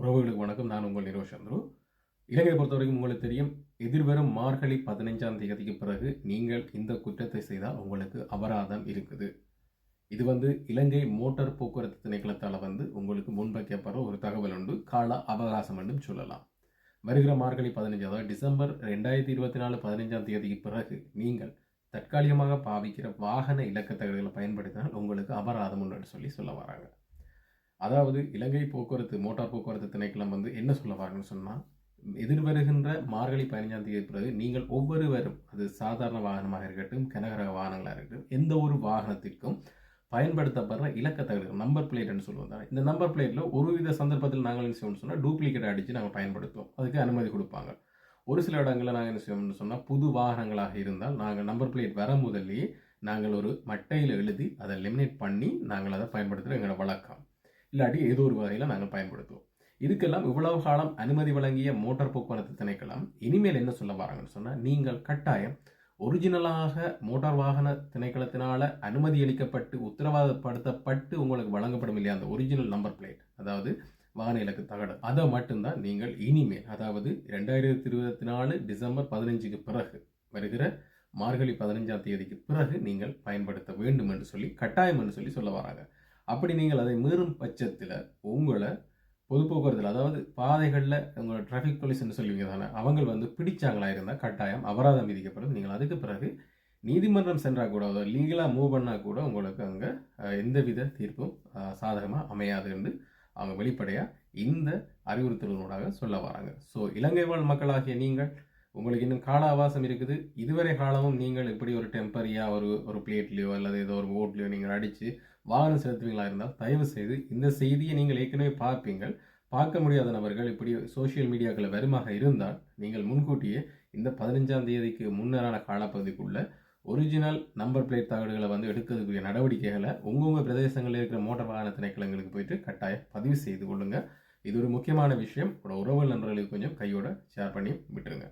உறவுகளுக்கு வணக்கம். நான் உங்கள் நிரோஷ் சந்துரு. இலங்கையை பொறுத்தவரைக்கும் உங்களுக்கு தெரியும் எதிர்வரும் மார்கழி பதினைஞ்சாம் தேதிக்கு பிறகு நீங்கள் இந்த குற்றத்தை செய்தால் உங்களுக்கு அபராதம் இருக்குது. இது வந்து இலங்கை மோட்டார் போக்குவரத்து திணைக்களத்தால் வந்து உங்களுக்கு முன்வைக்கப்படுற ஒரு தகவல் உண்டு. கால அவகாசம் என்றும் சொல்லலாம். வருகிற மார்கழி பதினைஞ்சு அதாவது டிசம்பர் ரெண்டாயிரத்தி இருபத்தி நாலு பதினைஞ்சாம் தேதிக்கு பிறகு நீங்கள் தற்காலிகமாக பாவிக்கிற வாகன இலக்கத்தகடுகளை பயன்படுத்தினால் உங்களுக்கு அபராதம் உண்டு சொல்லி சொல்ல வராங்க. அதாவது இலங்கை போக்குவரத்து மோட்டார் போக்குவரத்து திணைக்களம் வந்து என்ன சொல்ல வராங்கன்னு சொன்னால் எதிர்வருகின்ற மார்கழி பதினஞ்சாம் தேதி பிறகு நீங்கள் ஒவ்வொருவரும் அது சாதாரண வாகனமாக இருக்கட்டும் கனகரக வாகனங்களாக இருக்கட்டும் எந்த ஒரு வாகனத்திற்கும் பயன்படுத்தப்படுற இலக்கத்தகடுகள் நம்பர் பிளேட்னு சொல்லுவோம். இந்த நம்பர் பிளேட்டில் ஒரு வித சந்தர்ப்பத்தில் நாங்கள் என்ன செய்வோம்னு சொன்னால் டூப்ளிகேட் அடித்து நாங்கள் பயன்படுத்துவோம். அதுக்கு அனுமதி கொடுப்பாங்க. ஒரு சில இடங்களில் நாங்கள் என்ன செய்வோம்னு சொன்னால் புது வாகனங்களாக இருந்தால் நாங்கள் நம்பர் பிளேட் வர முதல்லையே நாங்கள் ஒரு மட்டையில் எழுதி அதை லிமினேட் பண்ணி நாங்கள் அதை பயன்படுத்துகிற எங்களோட வழக்கம். இல்லாட்டி ஏதோ ஒரு வகையில் நாங்கள் பயன்படுத்துவோம். இதுக்கெல்லாம் இவ்வளவு காலம் அனுமதி வழங்கிய மோட்டார் போக்குவரத்து திணைக்களம் இனிமேல் என்ன சொல்ல வராங்கன்னு சொன்னால் நீங்கள் கட்டாயம் ஒரிஜினலாக மோட்டார் வாகன திணைக்களத்தினால் அனுமதி அளிக்கப்பட்டு உத்தரவாதப்படுத்தப்பட்டு உங்களுக்கு வழங்கப்படும் இல்லையா அந்த ஒரிஜினல் நம்பர் பிளேட் அதாவது வாகன இலக்கு தகடு அதை மட்டும்தான் நீங்கள் இனிமேல் அதாவது ரெண்டாயிரத்தி இருபத்தி நாலு டிசம்பர் பதினஞ்சுக்கு பிறகு வருகிற மார்கழி பதினஞ்சாம் தேதிக்கு பிறகு நீங்கள் பயன்படுத்த வேண்டும் என்று சொல்லி கட்டாயம் என்று சொல்லி சொல்ல வராங்க. அப்படி நீங்கள் அதை மீறும் பட்சத்தில் உங்களை பொது போக்குவரத்தில் அதாவது பாதைகளில் உங்களோட டிராஃபிக் போலீஸ்னு சொல்லுவீங்க தானே அவங்க வந்து பிடிச்சாங்களா இருந்தால் கட்டாயம் அபராதம் விதிக்கப்படும். நீங்கள் அதுக்கு பிறகு நீதிமன்றம் சென்றால் கூட அதாவது லீகலாக மூவ் பண்ணால் கூட உங்களுக்கு அங்கே எந்தவித தீர்ப்பும் சாதகமாக அமையாது என்று அவங்க வெளிப்படையாக இந்த அறிவுறுத்தல்களோடாக சொல்ல வராங்க. ஸோ இலங்கை வாழ் மக்களாகிய நீங்கள் உங்களுக்கு இன்னும் கால அவகாசம் இருக்குது. இதுவரை காலமும் நீங்கள் இப்படி ஒரு டெம்பரியாக ஒரு ஒரு பிளேட்லேயோ அல்லது ஏதோ ஒரு ஓட்லேயோ நீங்கள் அடித்து வாகனம் செலுத்துவீங்களா இருந்தால் தயவு செய்து இந்த செய்தியை நீங்கள் ஏற்கனவே பார்ப்பீங்கள். பார்க்க முடியாத நபர்கள் இப்படி சோஷியல் மீடியாக்களில் வருமாக இருந்தால் நீங்கள் முன்கூட்டியே இந்த பதினஞ்சாம் தேதிக்கு முன்னரான காலப்பகுதிக்குள்ள ஒரிஜினல் நம்பர் பிளேட் தகடுகளை வந்து எடுக்கிறதுக்குரிய நடவடிக்கைகளை உங்கவுங்க பிரதேசங்களில் இருக்கிற மோட்டார் வாகன திணைக்களங்களுக்கு போயிட்டு கட்டாயம் பதிவு செய்து கொள்ளுங்கள் இது ஒரு முக்கியமான விஷயம். உங்களோட உறவு நண்பர்களுக்கு கொஞ்சம் கையோட ஷேர் பண்ணி விட்டுருங்க.